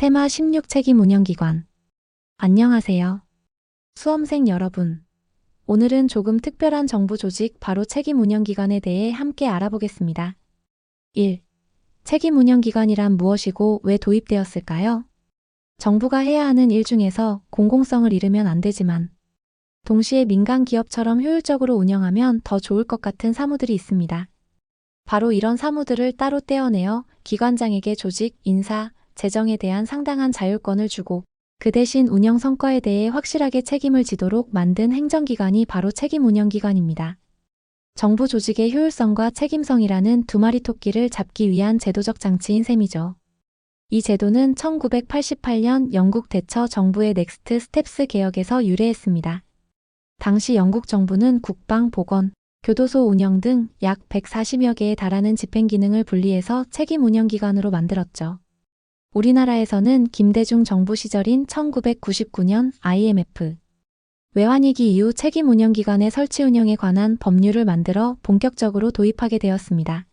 테마 16 책임 운영기관. 안녕하세요. 수험생 여러분. 오늘은 조금 특별한 정부 조직 바로 책임 운영기관에 대해 함께 알아보겠습니다. 1. 책임 운영기관이란 무엇이고 왜 도입되었을까요? 정부가 해야 하는 일 중에서 공공성을 잃으면 안 되지만 동시에 민간 기업처럼 효율적으로 운영하면 더 좋을 것 같은 사무들이 있습니다. 바로 이런 사무들을 따로 떼어내어 기관장에게 조직, 인사, 재정에 대한 상당한 자율권을 주고 그 대신 운영 성과에 대해 확실하게 책임을 지도록 만든 행정기관이 바로 책임 운영기관입니다. 정부 조직의 효율성과 책임성이라는 두 마리 토끼를 잡기 위한 제도적 장치인 셈이죠. 이 제도는 1988년 영국 대처 정부의 넥스트 스텝스 개혁에서 유래했습니다. 당시 영국 정부는 국방, 보건, 교도소 운영 등 약 140여 개에 달하는 집행 기능을 분리해서 책임 운영 기관으로 만들었죠. 우리나라에서는 김대중 정부 시절인 1999년 IMF 외환위기 이후 책임 운영 기관의 설치 운영에 관한 법률을 만들어 본격적으로 도입하게 되었습니다.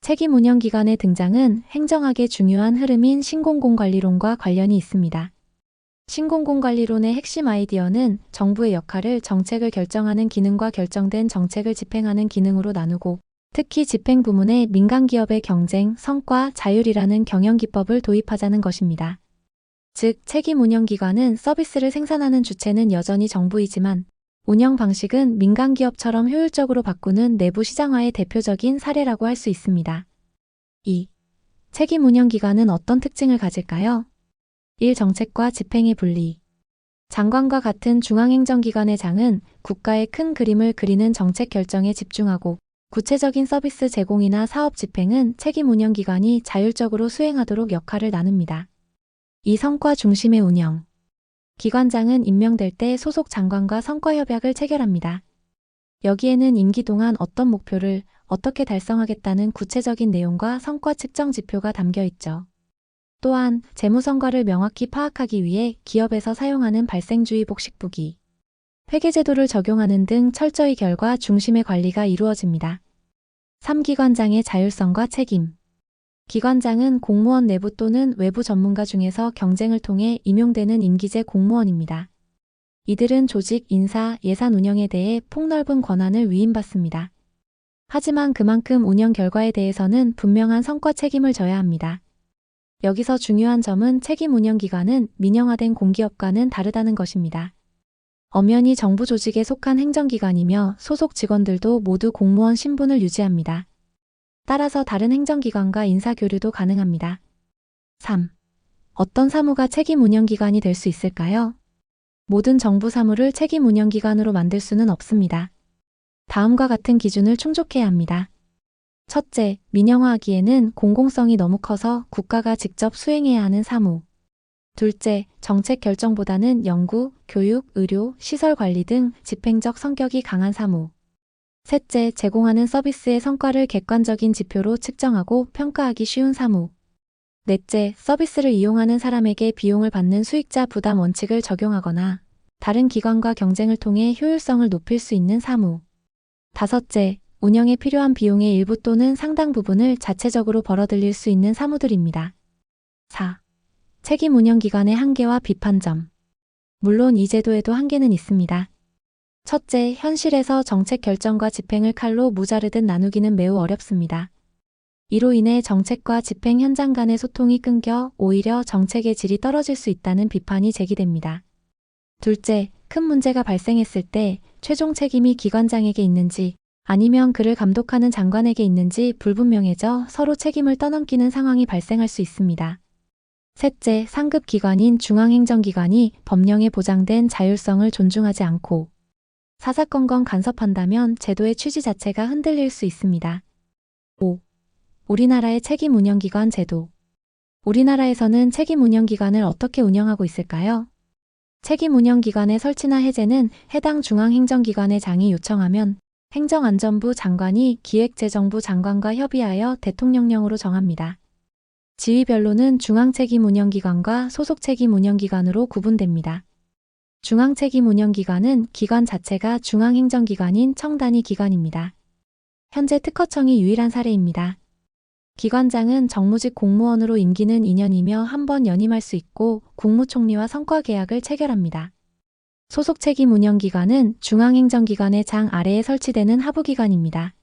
책임 운영 기관의 등장은 행정학의 중요한 흐름인 신공공관리론과 관련이 있습니다. 신공공관리론의 핵심 아이디어는 정부의 역할을 정책을 결정하는 기능과 결정된 정책을 집행하는 기능으로 나누고 특히 집행 부문에 민간 기업의 경쟁, 성과, 자율이라는 경영 기법을 도입하자는 것입니다. 즉, 책임 운영 기관은 서비스를 생산하는 주체는 여전히 정부이지만 운영 방식은 민간 기업처럼 효율적으로 바꾸는 내부 시장화의 대표적인 사례라고 할 수 있습니다. 2. 책임 운영 기관은 어떤 특징을 가질까요? 1. 정책과 집행의 분리. 장관과 같은 중앙행정기관의 장은 국가의 큰 그림을 그리는 정책 결정에 집중하고 구체적인 서비스 제공이나 사업 집행은 책임 운영 기관이 자율적으로 수행하도록 역할을 나눕니다. 이 성과 중심의 운영. 기관장은 임명될 때 소속 장관과 성과 협약을 체결합니다. 여기에는 임기 동안 어떤 목표를 어떻게 달성하겠다는 구체적인 내용과 성과 측정 지표가 담겨 있죠. 또한 재무 성과를 명확히 파악하기 위해 기업에서 사용하는 발생주의 복식부기, 회계제도를 적용하는 등 철저히 결과 중심의 관리가 이루어집니다. 3기관장의 자율성과 책임 기관장은 공무원 내부 또는 외부 전문가 중에서 경쟁을 통해 임용되는 임기제 공무원입니다. 이들은 조직, 인사, 예산 운영에 대해 폭넓은 권한을 위임받습니다. 하지만 그만큼 운영 결과에 대해서는 분명한 성과 책임을 져야 합니다. 여기서 중요한 점은 책임 운영 기관은 민영화된 공기업과는 다르다는 것입니다. 엄연히 정부 조직에 속한 행정기관이며 소속 직원들도 모두 공무원 신분을 유지합니다. 따라서 다른 행정기관과 인사교류도 가능합니다. 3. 어떤 사무가 책임 운영기관이 될 수 있을까요? 모든 정부 사무를 책임 운영기관으로 만들 수는 없습니다. 다음과 같은 기준을 충족해야 합니다. 첫째, 민영화하기에는 공공성이 너무 커서 국가가 직접 수행해야 하는 사무. 둘째, 정책 결정보다는 연구, 교육, 의료, 시설 관리 등 집행적 성격이 강한 사무. 셋째, 제공하는 서비스의 성과를 객관적인 지표로 측정하고 평가하기 쉬운 사무. 넷째, 서비스를 이용하는 사람에게 비용을 받는 수익자 부담 원칙을 적용하거나 다른 기관과 경쟁을 통해 효율성을 높일 수 있는 사무. 다섯째, 운영에 필요한 비용의 일부 또는 상당 부분을 자체적으로 벌어들일 수 있는 사무들입니다. 4. 책임 운영 기관의 한계와 비판점. 물론 이 제도에도 한계는 있습니다. 첫째, 현실에서 정책 결정과 집행을 칼로 무자르듯 나누기는 매우 어렵습니다. 이로 인해 정책과 집행 현장 간의 소통이 끊겨 오히려 정책의 질이 떨어질 수 있다는 비판이 제기됩니다. 둘째, 큰 문제가 발생했을 때 최종 책임이 기관장에게 있는지 아니면 그를 감독하는 장관에게 있는지 불분명해져 서로 책임을 떠넘기는 상황이 발생할 수 있습니다. 셋째, 상급 기관인 중앙행정기관이 법령에 보장된 자율성을 존중하지 않고 사사건건 간섭한다면 제도의 취지 자체가 흔들릴 수 있습니다. 5. 우리나라의 책임 운영기관 제도. 우리나라에서는 책임 운영기관을 어떻게 운영하고 있을까요? 책임 운영기관의 설치나 해제는 해당 중앙행정기관의 장이 요청하면 행정안전부 장관이 기획재정부 장관과 협의하여 대통령령으로 정합니다. 지위별로는 중앙책임 운영기관과 소속책임 운영기관으로 구분됩니다. 중앙책임 운영기관은 기관 자체가 중앙행정기관인 청단위 기관입니다. 현재 특허청이 유일한 사례입니다. 기관장은 정무직 공무원으로 임기는 2년이며 한 번 연임할 수 있고 국무총리와 성과 계약을 체결합니다. 소속 책임 운영기관은 중앙행정기관의 장 아래에 설치되는 하부기관입니다.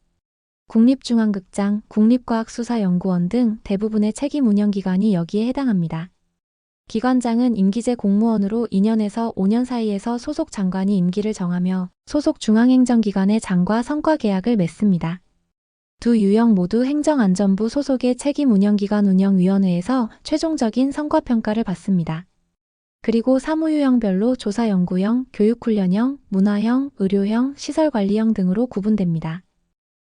국립중앙극장, 국립과학수사연구원 등 대부분의 책임 운영기관이 여기에 해당합니다. 기관장은 임기제 공무원으로 2년에서 5년 사이에서 소속 장관이 임기를 정하며 소속 중앙행정기관의 장과 성과 계약을 맺습니다. 두 유형 모두 행정안전부 소속의 책임 운영기관 운영위원회에서 최종적인 성과평가를 받습니다. 그리고 사무유형별로 조사연구형, 교육훈련형, 문화형, 의료형, 시설관리형 등으로 구분됩니다.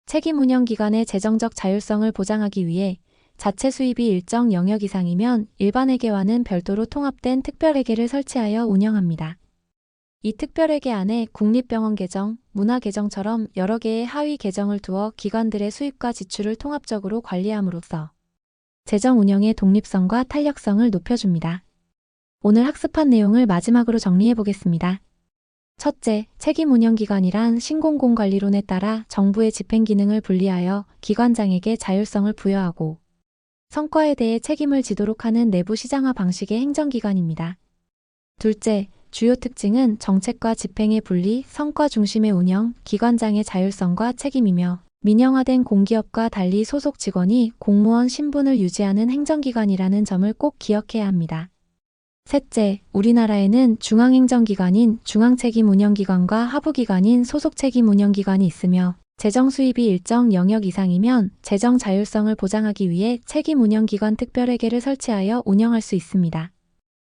책임 운영 기관의 재정적 자율성을 보장하기 위해 자체 수입이 일정 영역 이상이면 일반회계와는 별도로 통합된 특별회계를 설치하여 운영합니다. 이 특별회계 안에 국립병원 계정, 문화 계정처럼 여러 개의 하위 계정을 두어 기관들의 수입과 지출을 통합적으로 관리함으로써 재정 운영의 독립성과 탄력성을 높여줍니다. 오늘 학습한 내용을 마지막으로 정리해 보겠습니다. 첫째, 책임 운영 기관이란 신공공관리론에 따라 정부의 집행 기능을 분리하여 기관장에게 자율성을 부여하고 성과에 대해 책임을 지도록 하는 내부 시장화 방식의 행정기관입니다. 둘째, 주요 특징은 정책과 집행의 분리, 성과 중심의 운영, 기관장의 자율성과 책임이며 민영화된 공기업과 달리 소속 직원이 공무원 신분을 유지하는 행정기관이라는 점을 꼭 기억해야 합니다. 셋째, 우리나라에는 중앙행정기관인 중앙책임운영기관과 하부기관인 소속책임운영기관이 있으며 재정 수입이 일정 영역 이상이면 재정 자율성을 보장하기 위해 책임운영기관 특별회계를 설치하여 운영할 수 있습니다.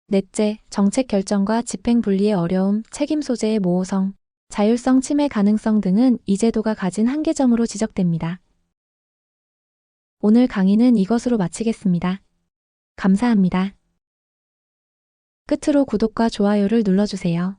넷째, 정책 결정과 집행 분리의 어려움, 책임 소재의 모호성, 자율성 침해 가능성 등은 이 제도가 가진 한계점으로 지적됩니다. 오늘 강의는 이것으로 마치겠습니다. 감사합니다. 끝으로 구독과 좋아요를 눌러주세요.